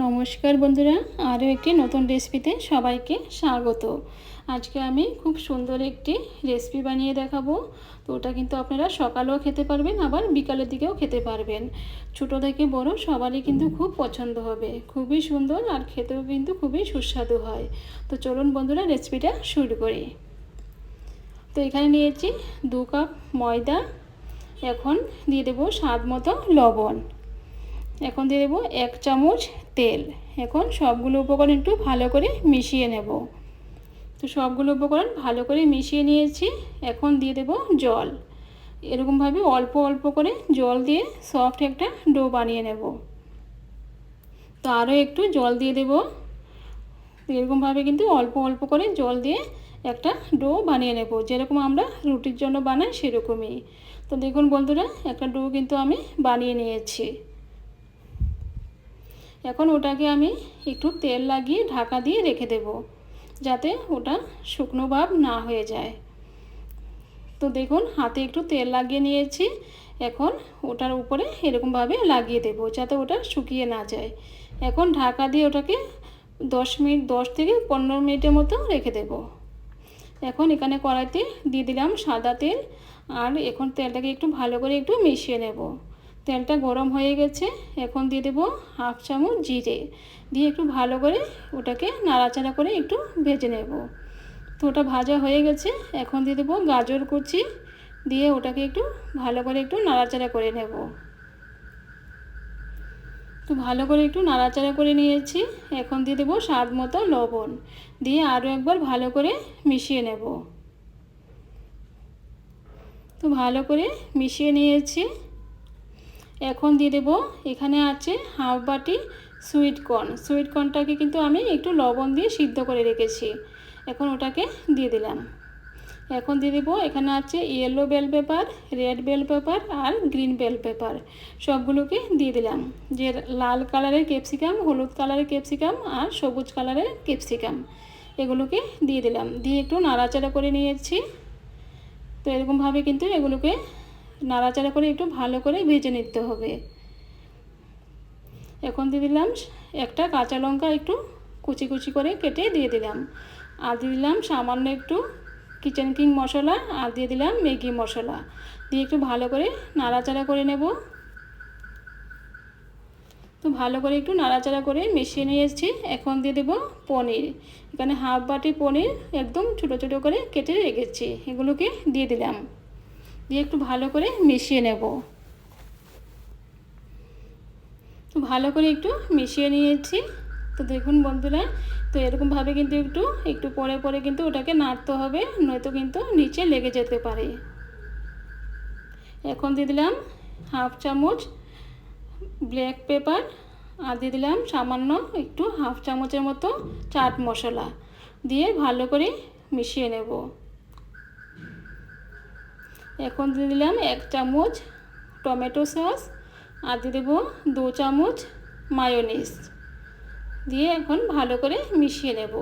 নমস্কার বন্ধুরা, আরও একটি নতুন রেসিপিতে সবাইকে স্বাগত। আজকে আমি খুব সুন্দর একটি রেসিপি বানিয়ে দেখাবো। তো ওটা কিন্তু আপনারা সকালেও খেতে পারবেন, আবার বিকালের দিকেও খেতে পারবেন। ছোটো থেকে বড় সবারই কিন্তু খুব পছন্দ হবে। খুবই সুন্দর আর খেতেও কিন্তু খুবই সুস্বাদু হয়। তো চলুন বন্ধুরা রেসিপিটা শুরু করি। তো এখানে নিয়েছি দু কাপ ময়দা, এখন দিয়ে দেবো স্বাদ মতো লবণ। এখন দিয়ে দেবো এক চামচ তেল। এখন সবগুলো উপকরণ একটু ভালো করে মিশিয়ে নেব। তো সবগুলো উপকরণ ভালো করে মিশিয়ে নিয়েছি। এখন দিয়ে দেব জল। এরকমভাবে অল্প অল্প করে জল দিয়ে সফট একটা ডো বানিয়ে নেব। তো আরও একটু জল দিয়ে দেব। এরকমভাবে কিন্তু অল্প অল্প করে জল দিয়ে একটা ডো বানিয়ে নেব। যেরকম আমরা রুটির জন্য বানাই সেরকমই। তো দেখুন বন্ধুরা, একটা ডো কিন্তু আমি বানিয়ে নিয়েছি। এখন ওটাকে আমি একটু তেল লাগিয়ে ঢাকা দিয়ে রেখে দেব, যাতে ওটা শুকনো ভাব না হয়ে যায়। তো দেখুন, হাতে একটু তেল লাগিয়ে নিয়েছি। এখন ওটার উপরে এরকমভাবে লাগিয়ে দেব, যাতে ওটা শুকিয়ে না যায়। এখন ঢাকা দিয়ে ওটাকে দশ মিনিট, দশ থেকে পনেরো মিনিটের মতো রেখে দেব। এখন এখানে কড়াইতে দিয়ে দিলাম সাদা তেল, আর এখন তেলটাকে একটু ভালো করে একটু মিশিয়ে নেব। তেলটা গরম হয়ে গেছে, এখন দিয়ে দেবো হাফ চামচ জিরে। দিয়ে একটু ভালো করে ওটাকে নাড়াচাড়া করে একটু ভেজে নেব। তো ওটা ভাজা হয়ে গেছে, এখন দিয়ে দেবো গাজর কুচি। দিয়ে ওটাকে একটু ভালো করে একটু নাড়াচাড়া করে নেব। তো ভালো করে একটু নাড়াচাড়া করে নিয়েছি, এখন দিয়ে দেবো স্বাদ মতো লবণ। দিয়ে আরও একবার ভালো করে মিশিয়ে নেব। তো ভালো করে মিশিয়ে নিয়েছি। এখন দিয়ে দেবো। এখানে আছে হাফ বাটি সুইট কর্ন সুইট কর্নটাকে কিন্তু আমি একটু লবণ দিয়ে সিদ্ধ করে রেখেছি। এখন ওটাকে দিয়ে দিলাম। এখন দিয়ে দেবো, এখানে আছে yellow bell pepper red bell pepper আর গ্রিন বেল পেপার সবগুলোকে দিয়ে দিলাম। যে লাল কালারের ক্যাপসিকাম হলুদ কালারের ক্যাপসিকাম আর সবুজ কালারের ক্যাপসিকাম এগুলোকে দিয়ে দিলাম। দিয়ে একটু নাড়াচাড়া করে নিয়েছি। তো এরকমভাবে কিন্তু এগুলোকে নাড়াচাড়া করে একটু ভালো করে ভেজে নিতে হবে। এখন দিয়ে দিলাম একটা কাঁচা লঙ্কা একটু কুচি কুচি করে কেটে দিয়ে দিলাম। আর দিয়ে দিলাম সামান্য একটু কিচেন কিং মশলা আর দিয়ে দিলাম ম্যাগি মশলা। দিয়ে একটু ভালো করে নাড়াচাড়া করে নেব। তো ভালো করে একটু নাড়াচাড়া করে মিশিয়ে নিয়েছি এখন দিয়ে দেবো পনির। এখানে হাফ বাটি পনির একদম ছোটো ছোটো করে কেটে রেখেছি। এগুলোকে দিয়ে দিলাম। দিয়ে একটু ভালো করে মিশিয়ে নেব। তো ভালো করে একটু মিশিয়ে নিয়েছি। তো দেখুন বন্ধুরা, তো এরকমভাবে কিন্তু একটু একটু পরে পরে কিন্তু ওটাকে নাড়তে হবে, নয়তো কিন্তু নিচে লেগে যেতে পারে। এখন দিয়ে দিলাম হাফ চামচ ব্ল্যাক পেপার আর দিয়ে দিলাম সামান্য একটু হাফ চামচের মতো চাট মশলা দিয়ে ভালো করে মিশিয়ে নেব। এখন দিয়ে দিলাম এক চামচ টমেটো সস আর দিয়ে দেবো দু চামচ মায়োনিস দিয়ে এখন ভালো করে মিশিয়ে নেব।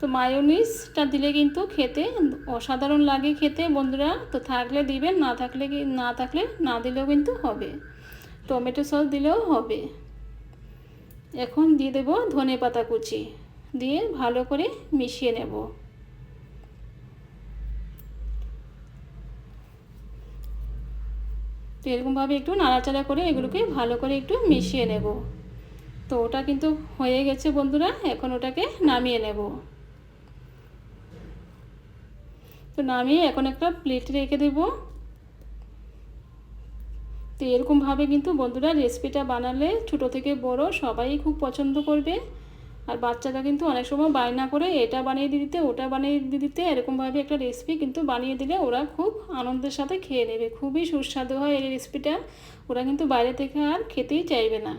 তো মায়োনিসটা দিলে কিন্তু খেতে অসাধারণ লাগে খেতে বন্ধুরা। তো থাকলে দিবেন, না থাকলে না থাকলে না দিলেও কিন্তু হবে। টমেটো সস দিলেও হবে। এখন দিয়ে দেবো ধনে পাতা কুচি দিয়ে ভালো করে মিশিয়ে নেব। তো এরকমভাবে একটু নাড়াচাড়া করে এগুলোকে ভালো করে একটু মিশিয়ে নেব। তো ওটা কিন্তু হয়ে গেছে বন্ধুরা এখন ওটাকে নামিয়ে নেব। তো নামিয়ে এখন একটা প্লেট রেখে দেব। তো এরকমভাবে কিন্তু বন্ধুরা রেসিপিটা বানালে ছোটো থেকে বড় সবাই খুব পছন্দ করবে। আর বাচ্চারা কিন্তু অনেক সময় বায়না করে, এটা বানিয়ে দিতে, ওটা বানিয়ে দিতে, এরকমভাবে একটা রেসিপি কিন্তু বানিয়ে দিলে ওরা খুব আনন্দের সাথে খেয়ে নেবে। খুবই সুস্বাদু হয় এই রেসিপিটা ওরা কিন্তু বাইরে থেকে আর খেতেই চাইবে না।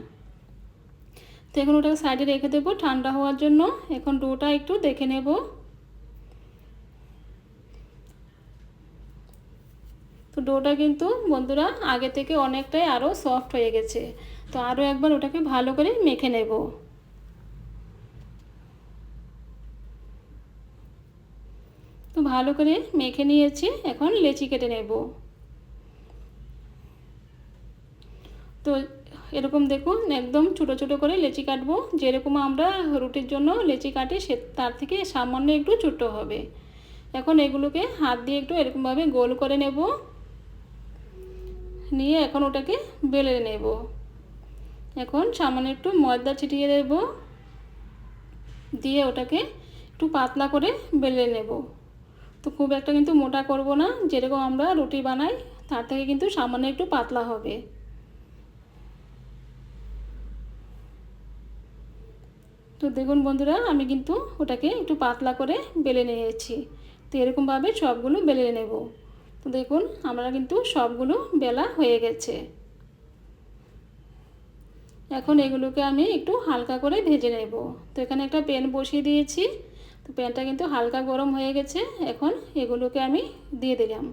তো এখন ওটাকে সাইডে রেখে দেবো ঠান্ডা হওয়ার জন্য। এখন ডোটা একটু দেখে নেব। তো ডোটা কিন্তু বন্ধুরা আগে থেকে অনেকটাই আরও সফট হয়ে গেছে। তো আরও একবার ওটাকে ভালো করে মেখে নেব। ভালো করে মেখে নিয়েছি, এখন লেচি কেটে নেব। তো এরকম দেখুন, একদম ছোটো ছোটো করে লেচি কাটবো, যেরকম আমরা রুটির জন্য লেচি কাটি সে তার থেকে সামান্য একটু ছোটো হবে। এখন এগুলোকে হাত দিয়ে একটু এরকমভাবে গোল করে নেব। নিয়ে এখন ওটাকে বেলে নেব। এখন সামান্য একটু ময়দা ছিটিয়ে দেব। দিয়ে ওটাকে একটু পাতলা করে বেলে নেব। তো খুব একটা কিন্তু মোটা করব না, যেরকম আমরা রুটি বানাই, তার থেকে কিন্তু সামান্য একটু পাতলা হবে। তো দেখুন বন্ধুরা, আমি কিন্তু ওটাকে একটু পাতলা করে বেলে নিয়েছি। তো এরকমভাবে সবগুলো বেলে নেব। তো দেখুন, আমরা কিন্তু সবগুলো বেলা হয়ে গেছে। এখন এগুলোকে আমি একটু হালকা করে ভেজে নেব। তো এখানে একটা প্যান বসিয়ে দিয়েছি। তো প্যানটা কিন্তু হালকা গরম হয়ে গেছে, এখন এগুলোকে আমি দিয়ে দিলাম।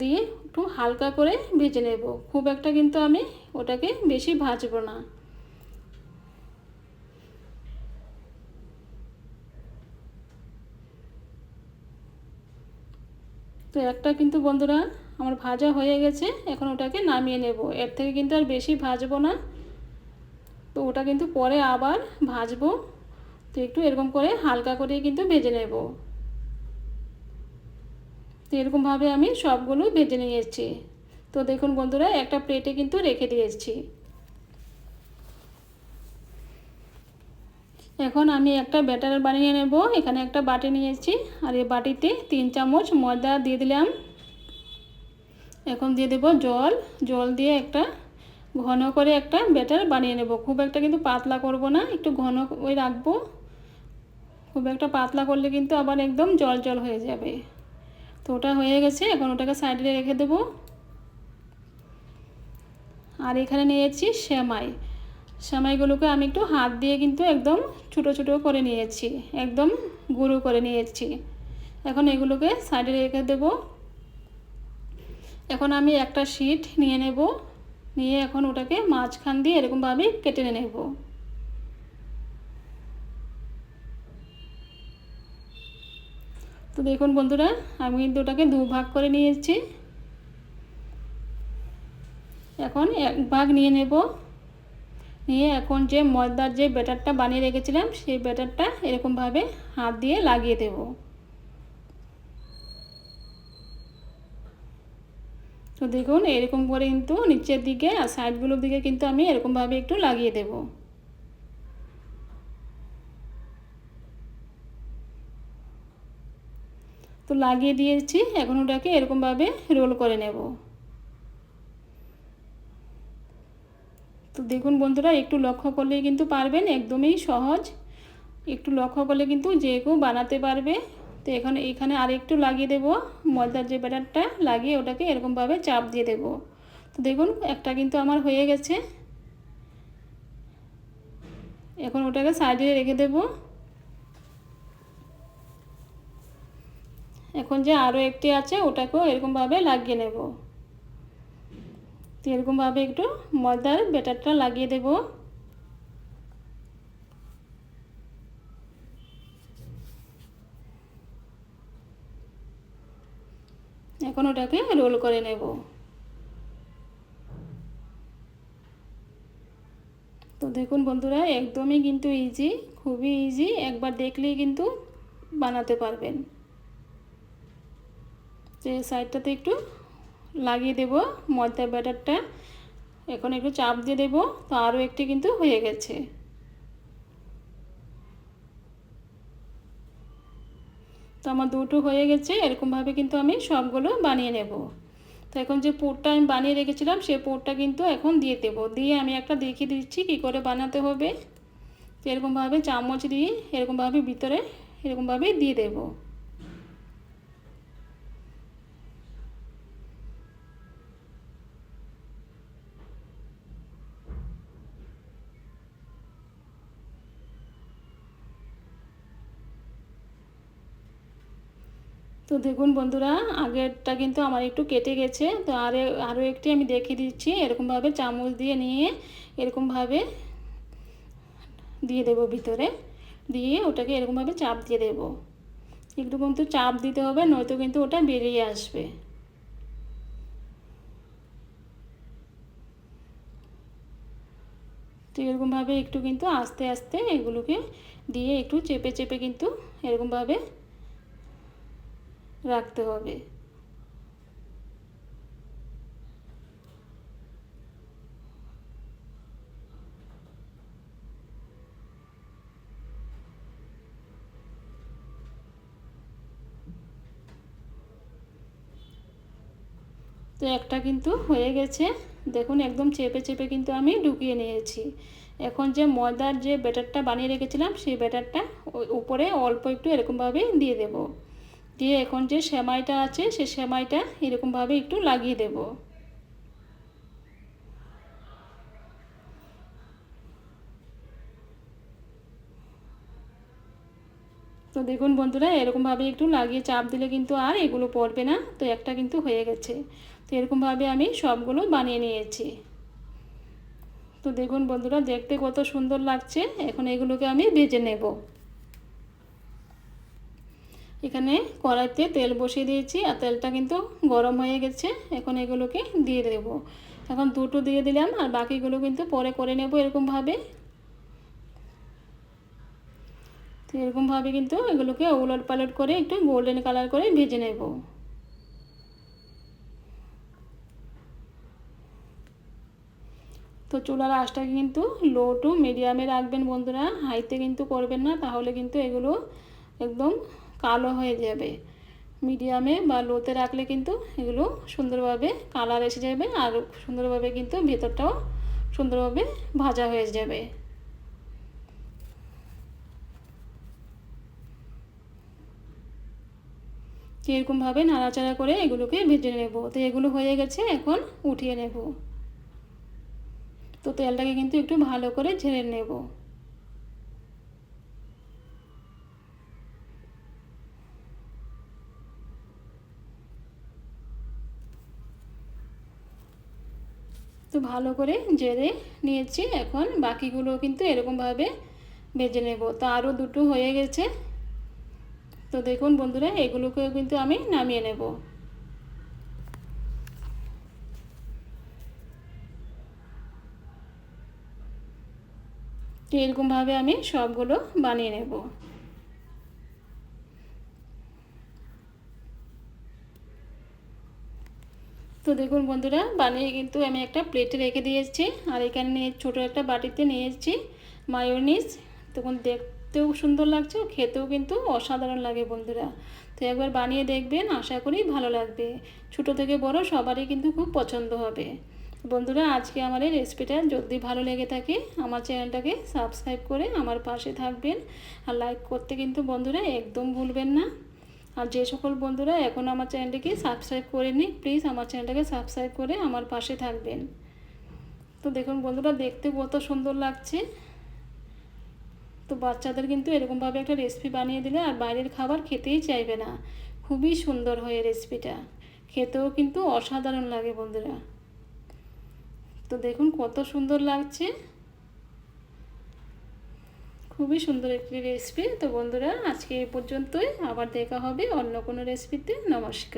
দিয়ে একটু হালকা করে ভেজে নেব। খুব একটা কিন্তু আমি ওটাকে বেশি ভাজবো না। তো একটা কিন্তু বন্ধুরা আমার ভাজা হয়ে গেছে, এখন ওটাকে নামিয়ে নেব। এর থেকে কিন্তু আর বেশি ভাজবো না। তো ওটা কিন্তু পরে আবার ভাজবো। তো একটু এরকম করে হালকা করে কিন্তু ভেজে নেব। তো এরকমভাবে আমি সবগুলো ভেজে নিয়েছি তো দেখুন বন্ধুরা, একটা প্লেটে কিন্তু রেখে দিয়েছি এখন আমি একটা ব্যাটার বানিয়ে নেব। এখানে একটা বাটি নিয়েছি আর এই বাটিতে তিন চামচ ময়দা দিয়ে দিলাম। এখন দিয়ে দেব জল। জল দিয়ে একটা ঘন করে একটা ব্যাটার বানিয়ে নেব। খুব একটা কিন্তু পাতলা করব না, একটু ঘন ওই রাখব। খুব একটা পাতলা করলে কিন্তু আবার একদম জল জল হয়ে যাবে। তো ওটা হয়ে গেছে, এখন ওটাকে সাইডে রেখে দেব। আর এখানে নিয়েছি সেমাই। সেমাইগুলোকে আমি একটু হাত দিয়ে কিন্তু একদম ছোটো ছোটো করে নিয়েছি, একদম গুঁড়ো করে নিয়েছি। এখন এগুলোকে সাইডে রেখে দেব। এখন আমি একটা শিট নিয়ে নেব, নিয়ে এখন ওটাকে মাঝখান দিয়ে এরকমভাবে কেটে নেব। তো দেখুন বন্ধুরা, আমি কিন্তু ওটাকে দু ভাগ করে নিয়েছি। এখন এক ভাগ নিয়ে নেব। নিয়ে এখন যে ময়দার যে ব্যাটারটা বানিয়ে রেখেছিলাম, সেই ব্যাটারটা এরকমভাবে হাত দিয়ে লাগিয়ে দেব। তো দেখুন, এরকম করে কিন্তু নিচের দিকে আর সাইডগুলোর দিকে কিন্তু আমি এরকমভাবে একটু লাগিয়ে দেব। তো লাগিয়ে দিয়েছি, এখন ওটাকে এরকমভাবে রোল করে নেব। তো দেখুন বন্ধুরা, একটু লক্ষ্য করলেই কিন্তু পারবেন, একদমই সহজ। একটু লক্ষ্য করলে কিন্তু যে কেউ বানাতে পারবে। তো এখানে এখানে আর একটু লাগিয়ে দেব, ময়দার যে ব্যাটারটা, লাগিয়ে ওটাকে এরকমভাবে চাপ দিয়ে দেব। তো দেখুন, একটা কিন্তু আমার হয়ে গেছে। এখন ওটাকে সাইডে রেখে দেব। এখন যে আরও একটি আছে, ওটাকেও এরকমভাবে লাগিয়ে নেব। তো এরকমভাবে একটু ময়দার ব্যাটারটা লাগিয়ে দেব। এখন ওটাকে রোল করে নেব। তো দেখুন বন্ধুরা, একদমই কিন্তু ইজি খুবই ইজি একবার দেখলেই কিন্তু বানাতে পারবেন। যে সাইডটাতে একটু লাগিয়ে দেব ময়দা ব্যাটারটা। এখন একটু চাপ দিয়ে দেব, তো আরও একটি কিন্তু হয়ে গেছে। তো আমার দুটো হয়ে গেছে, এরকমভাবে কিন্তু আমি সবগুলো বানিয়ে নেব। তো এখন যে পুরটা আমি বানিয়ে রেখেছিলাম সেই পুরটা কিন্তু এখন দিয়ে দেবো। দিয়ে আমি একটা দেখিয়ে দিচ্ছি কী করে বানাতে হবে। এরকমভাবে চামচ দিয়ে এরকমভাবে ভিতরে এরকমভাবে দিয়ে দেবো। তো দেখুন বন্ধুরা, আগেরটা কিন্তু আমার একটু কেটে গেছে। তো আরে আরও একটি আমি দেখিয়ে দিচ্ছি। এরকমভাবে চামচ দিয়ে নিয়ে এরকমভাবে দিয়ে দেব ভিতরে। দিয়ে ওটাকে এরকমভাবে চাপ দিয়ে দেব। একটু কিন্তু চাপ দিতে হবে, নয়তো কিন্তু ওটা বেরিয়ে আসবে। তো এরকমভাবে একটু কিন্তু আস্তে আস্তে এগুলোকে দিয়ে একটু চেপে চেপে কিন্তু এরকমভাবে রাখতে হবে। তো একটা কিন্তু হয়ে গেছে। দেখুন, একদম চেপে চেপে কিন্তু আমি ঢুকিয়ে নিয়েছি। এখন যে ময়দার যে ব্যাটারটা বানিয়ে রেখেছিলাম, সেই ব্যাটারটা উপরে অল্প একটু এরকমভাবে দিয়ে দেব। দিয়ে এখন যে সেমাইটা আছে, সে সেমাইটা এরকমভাবে একটু লাগিয়ে দেব। তো দেখুন বন্ধুরা, এরকমভাবে একটু লাগিয়ে চাপ দিলে কিন্তু আর এগুলো পড়বে না, তো একটা কিন্তু হয়ে গেছে। তো এরকমভাবে আমি সবগুলো বানিয়ে নিয়েছি। তো দেখুন বন্ধুরা, দেখতে কত সুন্দর লাগছে। এখন এগুলোকে আমি ভেজে নেব। এখানে কড়াইতে তেল বসিয়ে দিয়েছি আর তেলটা কিন্তু গরম হয়ে গেছে। এখন এগুলোকে দিয়ে দেব। এখন দুটো দিয়ে দিলাম আর বাকিগুলো কিন্তু পরে করে নেব এরকমভাবে। তো এরকমভাবে কিন্তু এগুলোকে ওলট পালট করে একটু গোল্ডেন কালার করে ভেজে নেব। তো চুলার আঁচটাকে কিন্তু লো টু মিডিয়ামে রাখবেন বন্ধুরা। হাইতে কিন্তু করবেন না, তাহলে কিন্তু এগুলো একদম কালো হয়ে যাবে। মিডিয়ামে বা লোতে রাখলে কিন্তু এগুলো সুন্দরভাবে কালার এসে যাবে আর সুন্দরভাবে কিন্তু ভেতরটাও সুন্দরভাবে ভাজা হয়ে যাবে। এরকমভাবে নাড়াচাড়া করে এগুলোকে ভেজে নেব। তো এগুলো হয়ে গেছে, এখন উঠিয়ে নেব। তো তেলটাকে কিন্তু একটু ভালো করে ঝেড়ে নেব। তো ভালো করে জেরে নিয়েছি। এখন বাকিগুলো কিন্তু এরকমভাবে ভেজে নেব। তো আরও দুটো হয়ে গেছে। তো দেখুন বন্ধুরা, এগুলোকেও কিন্তু আমি নামিয়ে নেব। তো এরকমভাবে আমি সবগুলো বানিয়ে নেব। তো দেখুন বন্ধুরা, বানিয়ে কিন্তু আমি একটা প্লেটে রেখে দিয়েছি। আর এখানে নিয়ে ছোটো একটা বাটিতে নিয়েছি মায়োনিস তখন দেখতেও সুন্দর লাগছে, খেতেও কিন্তু অসাধারণ লাগে বন্ধুরা। তো একবার বানিয়ে দেখবেন, আশা করি ভালো লাগবে। ছোটো থেকে বড় সবারই কিন্তু খুব পছন্দ হবে। বন্ধুরা, আজকে আমার এই রেসিপিটা যদি ভালো লেগে থাকে, আমার চ্যানেলটাকে সাবস্ক্রাইব করে আমার পাশে থাকবেন। আর লাইক করতে কিন্তু বন্ধুরা একদম ভুলবেন না। আর যে সকল বন্ধুরা এখন আমার চ্যানেলটিকে সাবস্ক্রাইব করেনি প্লিজ আমার চ্যানেলটাকে সাবস্ক্রাইব করে আমার পাশে থাকবেন। তো দেখুন বন্ধুরা, দেখতে কত সুন্দর লাগছে। তো বাচ্চাদের কিন্তু এরকমভাবে একটা রেসিপি বানিয়ে দিলে আর বাইরের খাবার খেতেই চাইবে না। খুবই সুন্দর হয় রেসিপিটা খেতেও কিন্তু অসাধারণ লাগে বন্ধুরা। তো দেখুন কত সুন্দর লাগছে। খুবই সুন্দর একটি রেসিপি তো বন্ধুরা, আজকে এই পর্যন্তই। আবার দেখা হবে অন্য কোনো রেসিপিতে নমস্কার।